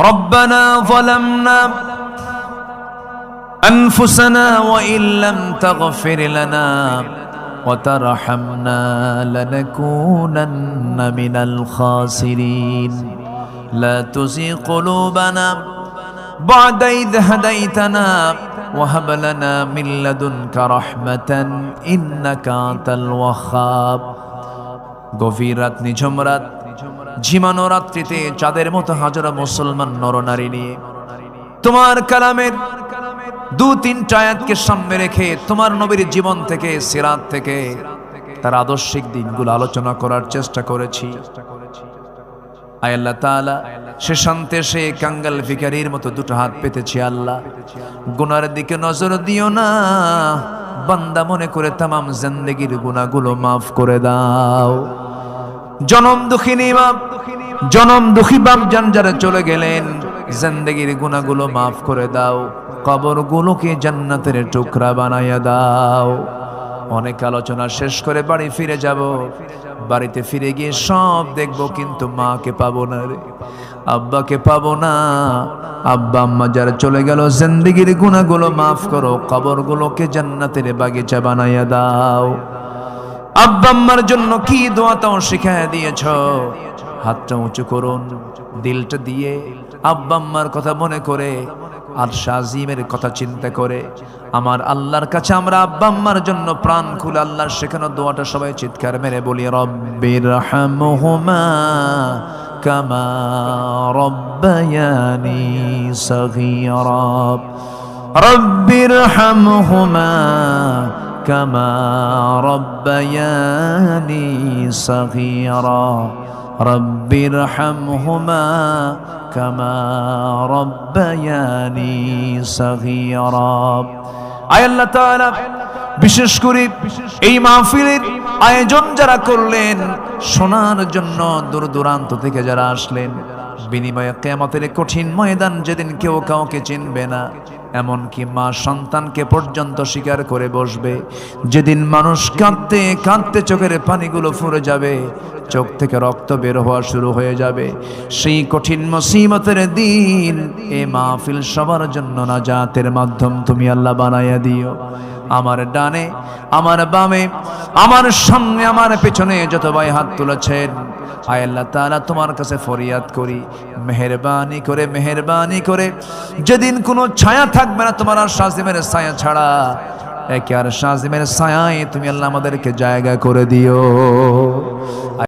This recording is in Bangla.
ربنا ظلمنا أنفسنا وإن لم تغفر لنا وترحمنا لنكونن من الخاسرين لا تزغ قلوبنا بعد إذ هديتنا وهب لنا من لدنك رحمة إنك أنت الوهاب গভীর রাত নিঝুম রাত ঝিমানো রাত্রিতে চাঁদের মতো হাজারো মুসলমান নরনারী নিয়ে, তোমার কালামের দু তিনটা আয়াতকে সামনে রেখে তোমার নবীর জীবন থেকে, সিরাত থেকে, তার আদর্শিক দিনগুলো আলোচনা করার চেষ্টা করেছি। সে শান্তে, সে কাঙ্গাল ভিকারির মতো দুটো হাত পেতেছি আল্লাহ। গুনার দিকে নজর দিও না, বান্দা মনে করে তামাম জিন্দেগির গুনাহগুলো মাফ করে দাও। জনম দুঃখিনী বাপ। জনম দুঃখী বাপ যান যারা চলে গেলেন। জিন্দেগির গুণাগুলো মাফ করে দাও। কবরগুলোকে জান্নাতের টুকরা বানাইয়া দাও। অনেক আলোচনা শেষ করে বাড়ি ফিরে যাব। বাড়িতে ফিরে গিয়ে সব দেখব কিন্তু মাকে পাবো না রে। আব্বাকে পাবো না। আব্বা, আম্মা যারা চলে গেল, জিন্দিগির গুণাগুলো মাফ করো। কবরগুলোকে জান্নাতের বাগিচা বানাইয়া দাও। আব্বা আম্মার জন্য কি দোয়া তাও শিখায় দিয়েছ? হাতটা উঁচু করুন, দিলটা দিয়ে আব্বা আম্মার কথা মনে করে আর শাজিমের কথা চিন্তা করে। আমার আল্লাহর কাছে আমরা আব্বা আম্মার জন্য প্রাণ খুলে আল্লাহর শেখানো দোয়াটা সবাই চিৎকার মেরে বলি রব্বির হামহুমা কামা রব্বায়ানি সগীরা। রব্বির হামহুমা كما ربياني صغيرا رب ارحمهما كما ربياني صغيرا আয় আল্লাহ তাআলা বিশেষ করে এই মাহফিলের আয়োজন যারা করলেন শোনার জন্য দূর দূরান্ত থেকে যারা আসলেন বিনিময়ে কেয়ামতের কঠিন ময়দান যেদিন কেউ কাউকে চিনবে না, এমনকি মা সন্তানকে পর্যন্ত স্বীকার করে বসবে। যেদিন মানুষ কাঁদতে কাঁদতে চোখের পানিগুলো ফুরে যাবে, চোখ থেকে রক্ত বের হওয়া শুরু হয়ে যাবে। সেই কঠিন মুসিবতের দিন এ মাহফিল সবার জন্য না জাতের মাধ্যম তুমি আল্লাহ বানাইয়া দিও। আমার ডানে, আমার বামে, আমার সামনে, আমার পেছনে যত ভাই হাত তুলেছেন আয় আল্লাহ তাআলা, তোমার কাছে ফরিয়াদ করি, মেহেরবানি করে, মেহরবানি করে। যেদিন কোনো ছায়া থাকবে না তোমার আর শাজিমের ছায়া ছাড়া, একে আর শাজিমের ছায়ায় তুমি আল্লাহ আমাদেরকে জায়গা করে দিও।